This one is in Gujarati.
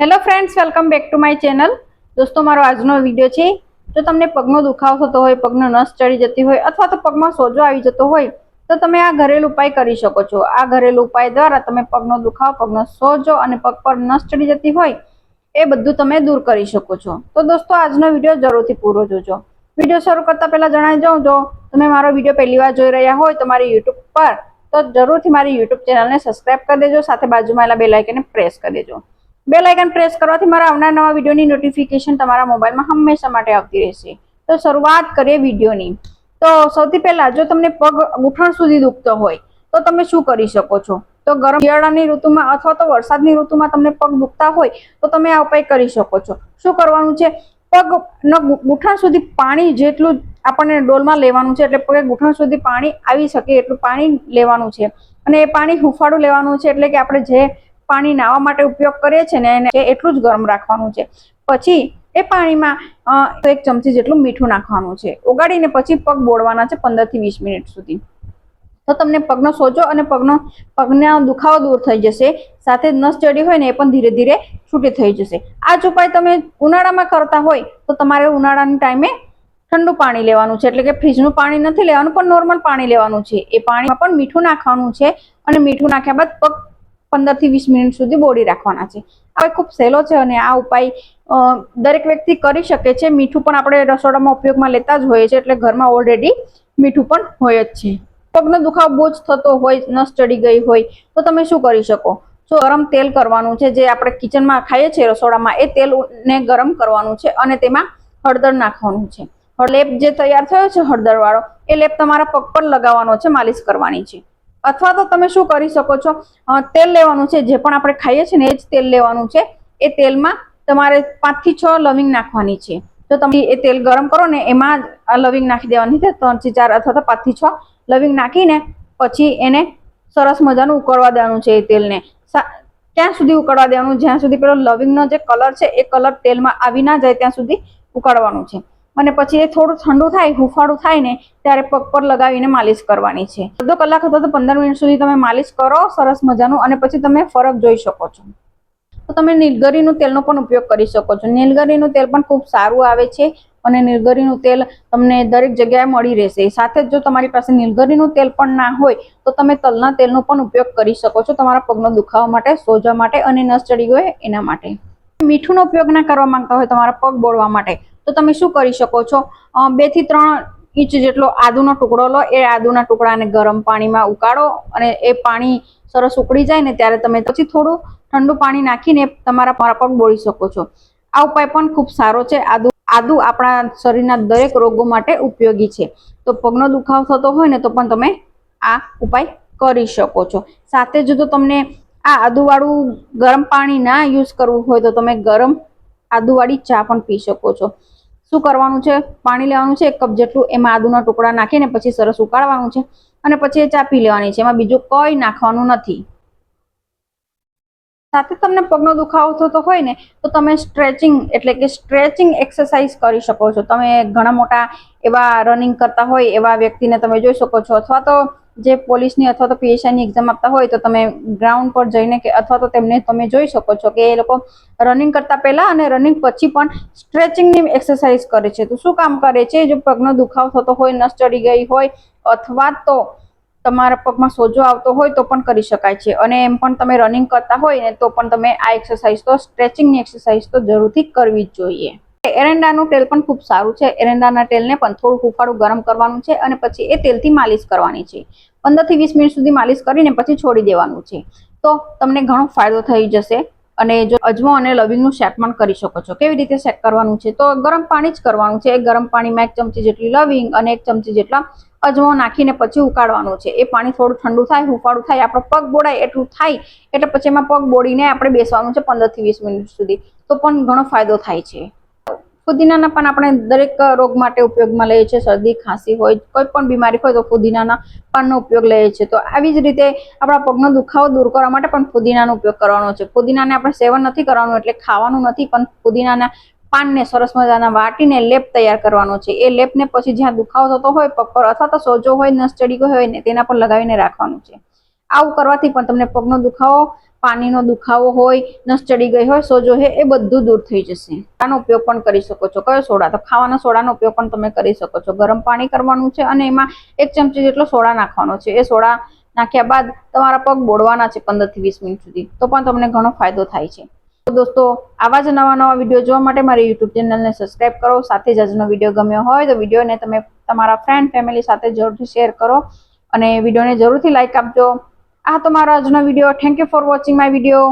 Hello friends welcome back to my channel દોસ્તો, મારો આજનો વીડિયો છે. જો તમને પગનો દુખાવો થતો હોય, પગનો નસ ચડી જતી હોય અથવા તો પગમાં સોજો આવી જતો હોય, તો તમે આ ઘરેલું ઉપાય કરી શકો છો. આ ઘરેલું ઉપાય દ્વારા તમે પગનો દુખાવો, પગનો સોજો અને પગ પર નસ ચડી જતી હોય, એ બધું તમે દૂર કરી શકો છો. તો દોસ્તો, આજનો વીડિયો જરૂરથી પૂરો જોજો. વીડિયો શરૂ કરતાં પહેલાં જણાવી જાઉં, જો તમે મારો વીડિયો પહેલી વાર જોઈ રહ્યા હોય તો મારી યુટ્યુબ પર, તો જરૂરથી મારી યુટ્યુબ ચેનલને સબસ્ક્રાઇબ કરી દેજો. સાથે બાજુમાં બેલ આઇકનને પ્રેસ કરી દેજો. બેલ લાઇકન પ્રેસ કરવાથી મારા આવનાર નવા વિડીયોની નોટિફિકેશન તમારા મોબાઈલમાં હંમેશા માટે આવતી રહેશે. તો શરૂઆત કરીએ વિડીયોની. તો સૌથી પહેલાં જો તમને પગ ગુઠણ સુધી દુખતો હોય, તો તમે શું કરી શકો છો? તો ગરમ શિયાળાની ઋતુમાં અથવા તો વરસાદની ઋતુમાં તમને પગ દુખતા હોય, તો તમે આ ઉપાય કરી શકો છો. શું કરવાનું છે? પગ ગુઠણ સુધી પાણી જેટલું આપણને ડોલમાં લેવાનું છે, એટલે પગે ગુઠણ સુધી પાણી આવી શકે એટલું પાણી લેવાનું છે. અને એ પાણી હુંફાળું લેવાનું છે, એટલે કે આપણે જે પાણી નાહવા માટે ઉપયોગ કરીએ છીએ ને એને એટલું જ ગરમ રાખવાનું છે. પછી એ પાણીમાં એક ચમચી જેટલું મીઠું નાખવાનું છે. ઓગાળીને પછી પગ બોળવાના છે પંદરથી વીસ મિનિટ સુધી. તો તમને પગનો સોજો અને પગનો, પગના દુખાવો દૂર થઈ જશે, સાથે નસ ચડી હોય ને એ પણ ધીરે ધીરે છૂટી થઈ જશે. આ જ ઉપાય તમે ઉનાળામાં કરતા હોય તો તમારે ઉનાળાની ટાઈમે ઠંડુ પાણી લેવાનું છે. એટલે કે ફ્રીજનું પાણી નથી લેવાનું પણ નોર્મલ પાણી લેવાનું છે. એ પાણીમાં પણ મીઠું નાખવાનું છે અને મીઠું નાખ્યા બાદ પગ પંદરથી વીસ મિનિટ સુધી બોળી રાખવાના છે. આ ખૂબ સહેલો છે અને આ ઉપાય દરેક વ્યક્તિ કરી શકે છે. મીઠું પણ આપણે રસોડામાં ઉપયોગમાં લેતા જ હોઈએ છીએ, એટલે ઘરમાં ઓલરેડી મીઠું પણ હોય જ છે. પગનો દુખાવો બહુ જ થતો હોય, નસ ચડી ગઈ હોય, તો તમે શું કરી શકો? તો ગરમ તેલ કરવાનું છે, જે આપણે કિચનમાં ખાઈએ છીએ રસોડામાં, એ તેલને ગરમ કરવાનું છે અને તેમાં હળદર નાખવાનું છે. લેપ જે તૈયાર થયો છે, હળદરવાળો, એ લેપ તમારા પગ પર લગાવવાનો છે, માલિશ કરવાની છે. અથવા તો તમે શું કરી શકો છો? તેલ લેવાનું છે, જે પણ આપણે ખાઈએ છીએ ને એ જ તેલ લેવાનું છે. એ તેલમાં તમારે પાંચથી છ લવિંગ નાખવાની છે. તો તમે એ તેલ ગરમ કરો ને એમાં લવિંગ નાખી દેવાની છે, ત્રણથી ચાર અથવા તો પાંચથી છ લવિંગ નાખીને પછી એને સરસ મજાનું ઉકળવા દેવાનું છે એ તેલને. ત્યાં સુધી ઉકળવા દેવાનું, જ્યાં સુધી પેલો લવિંગનો જે કલર છે, એ કલર તેલમાં આવી ના જાય, ત્યાં સુધી ઉકાળવાનું છે. અને પછી એ થોડું ઠંડુ થાય, હુંફાળું થાય ને, ત્યારે પગ પર લગાવીને માલિશ કરવાની છે. અડધો કલાક અથવા તો પંદર મિનિટ સુધી તમે માલિશ કરો સરસ મજાનું અને પછી તમે ફરક જોઈ શકો છો. તો તમે નીલગરીનું તેલનો પણ ઉપયોગ કરી શકો છો. નીલગરીનું તેલ પણ ખૂબ સારું આવે છે અને નીલગરીનું તેલ તમને દરેક જગ્યાએ મળી રહેશે. સાથે જ જો તમારી પાસે નીલગરીનું તેલ પણ ના હોય, તો તમે તલના તેલનો પણ ઉપયોગ કરી શકો છો તમારા પગનો દુખાવા માટે, સોજા માટે અને નસ ચડી ગયો એના માટે. મીઠુંનો ઉપયોગ ના કરવા માંગતા હોય તમારા પગ બોળવા માટે તો તમે શું કરી શકો છો? બેથી ત્રણ ઇંચ જેટલો આદુનો ટુકડો લો, એ આદુના ટુકડાને ગરમ પાણીમાં ઉકાળો અને એ પાણી સરસ ઉકળી જાય ને ત્યારે તમે પછી થોડું ઠંડુ પાણી નાખીને તમારા પગ બોળી શકો છો. આ ઉપાય પણ ખૂબ સારો છે. આદુ આદુ આપણા શરીરના દરેક રોગો માટે ઉપયોગી છે. તો પગનો દુખાવો થતો હોય ને તો પણ તમે આ ઉપાય કરી શકો છો. સાથે જ તો તમને આ આદુવાળું ગરમ પાણી ના યુઝ કરવું હોય તો તમે ગરમ આદુવાળી ચા પણ પી શકો છો. શું કરવાનું છે? પાણી લેવાનું છે, એક કપ જેટલું એમાં આદુના ટુકડા નાખીને પછી સરસ ઉકાળવાનું છે અને પછી એ ચાપી લેવાની છે. એમાં બીજું કંઈ નાખવાનું નથી. સાથે તમને પગનો દુખાવો થતો હોય ને, તો તમે સ્ટ્રેચિંગ એટલે કે સ્ટ્રેચિંગ એક્સરસાઇઝ કરી શકો છો. તમે ઘણા મોટા એવા રનિંગ કરતા હોય એવા વ્યક્તિને તમે જોઈ શકો છો. અથવા તો જે પોલીસની અથવા તો પીએસઆઈની એક્ઝામ આપતા હોય તો તમે ગ્રાઉન્ડ પર જઈને કે અથવા તો તેમને તમે જોઈ શકો છો કે એ લોકો રનિંગ કરતા પહેલાં અને રનિંગ પછી પણ સ્ટ્રેચિંગની એક્સરસાઇઝ કરે છે. તો શું કામ કરે છે? જો પગનો દુખાવો થતો હોય, નસ ચડી ગઈ હોય અથવા તો તમારા પગમાં સોજો આવતો હોય તો પણ કરી શકાય છે. અને એમ પણ તમે રનિંગ કરતા હોય ને તો પણ તમે આ એક્સરસાઇઝ તો સ્ટ્રેચિંગની એક્સરસાઇઝ તો જરૂરથી કરવી જ જોઈએ. એરંડાનું તેલ પણ ખૂબ સારું છે. એરંડાના તેલને પણ થોડું હુંફાળું ગરમ કરવાનું છે અને પછી એ તેલથી માલિશ કરવાની છે. પંદરથી વીસ મિનિટ સુધી માલિશ કરીને પછી છોડી દેવાનું છે. તો તમને ઘણો ફાયદો થઈ જશે અને જો અજમો અને લવિંગનું શેક પણ કરી શકો છો. કેવી રીતે શેક કરવાનું છે? તો ગરમ પાણી જ કરવાનું છે. ગરમ પાણીમાં એક ચમચી જેટલી લવિંગ અને એક ચમચી જેટલા અજમો નાખીને પછી ઉકાળવાનું છે. એ પાણી થોડું ઠંડુ થાય, હુંફાળું થાય, આપણો પગ બોળાય એટલું થાય, એટલે પછી એમાં પગ બોળીને આપણે બેસવાનું છે પંદરથી વીસ મિનિટ સુધી. તો પણ ઘણો ફાયદો થાય છે. ફુદીનાના પણ આપણે દરેક રોગ માટે ઉપયોગમાં લઈએ છીએ. શરદી, ખાંસી હોય, કોઈ પણ બીમારી હોય તો ફુદીનાના પાનનો ઉપયોગ લઈએ છીએ. તો આવી જ રીતે આપણા પગનો દુખાવો દૂર કરવા માટે પણ ફુદીનાનો ઉપયોગ કરવાનો છે. ફુદીનાને આપણે સેવન નથી કરવાનું એટલે ખાવાનું નથી, પણ ફુદીનાના પાનને સરસ મજાના વાટીને લેપ તૈયાર કરવાનો છે. એ લેપને પછી જ્યાં દુખાવો થતો હોય પગ પર અથવા તો સોજો હોય, નસ ચડી ગયો હોય ને તેના પર લગાવીને રાખવાનું છે. આવું કરવાથી પણ તમને પગનો દુખાવો, પાણીનો દુખાવો હોય, નસ ચડી ગઈ હોય, સોજો હે, એ બધું દૂર થઈ જશે. આનો ઉપયોગ પણ કરી શકો છો. કયો સોડા? તો ખાવાના સોડાનો ઉપયોગ પણ તમે કરી શકો છો. ગરમ પાણી કરવાનું છે અને એમાં એક ચમચી જેટલો સોડા નાખવાનો છે. એ સોડા નાખ્યા બાદ તમારા પગ બોળવાના છે પંદરથી વીસ મિનિટ સુધી. તો પણ તમને ઘણો ફાયદો થાય છે. તો દોસ્તો, આવા જ નવા નવા વીડિયો જોવા માટે મારી યુટ્યુબ ચેનલને સબસ્ક્રાઇબ કરો. સાથે જ આજનો વીડિયો ગમ્યો હોય તો વિડીયોને તમે તમારા ફ્રેન્ડ ફેમિલી સાથે જરૂરથી શેર કરો. અને વિડીયોને જરૂરથી લાઇક આપજો. આ તો મારો આજનો video thank you for watching my video